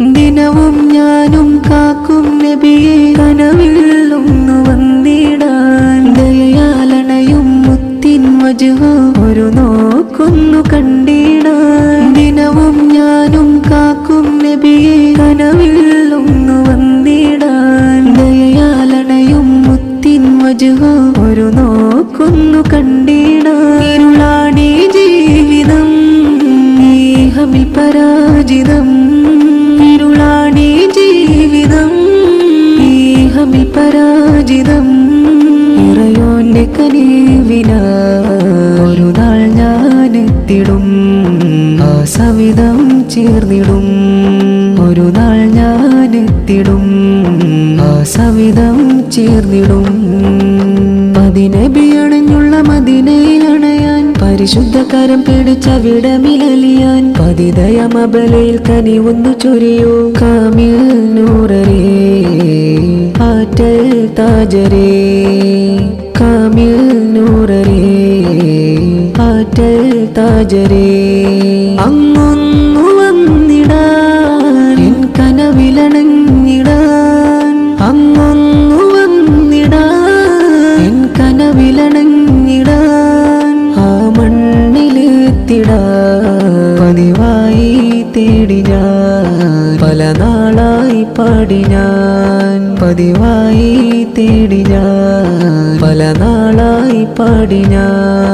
ദിനവും ഞാനും കാക്കും നബിയെ കനവിൽ ഒന്ന് വന്നിടാൻ. ദയാലണയും മുത്തിൻ വജുഹോ ഒരു നോക്കൊന്നു കണ്ടിടാൻ. ദിനവും ഞാനും കാക്കും നബിയെ കനവിൽ ഒന്ന് വന്നിടാൻ. ദയാലണയും മുത്തിൻ വജുഹോ ഒരു നോക്കൊന്നു കണ്ടിടാൻ. ഇരുളാണി ജീവിതം ഈഹമിൽ പരാജിതം. ഈഹമിൽ പരാജിതം. ഇറയോന്റെ കനീവിന ഒരു നാൾ ഞാൻ ആ സവിധം ചേർന്നിടും. ഒരു നാൾ ഞാൻ എത്തിടും ആ സവിധം ചേർന്നിടും. പതിനബിയണഞ്ഞുള്ള മദിനയിലണയാൻ പരിശുദ്ധ കരം പിടിച്ച വിടമിലലിയാൻ പതിതയമബലയിൽ കനിവൊന്നു ചൊരിയൂ. ആറ്റൽ താജരേ കാമിൽ നൂറരേ ആറ്റൽ താജരേ. അങ്ങൊന്നു വന്നിടാൻ എൻ കനവിലണഞ്ഞിടാൻ. അങ്ങൊന്നു വന്നിടാൻ എൻ കനവിലണഞ്ഞിടാൻ. ആ മണ്ണിലെത്തിടാൻ പതിവായി തേടി ഞാൻ പല നാളായി പാടി ഞാൻ. പതിവായി തേടി ഞാൻ പല നാളായി പാടി ഞാൻ.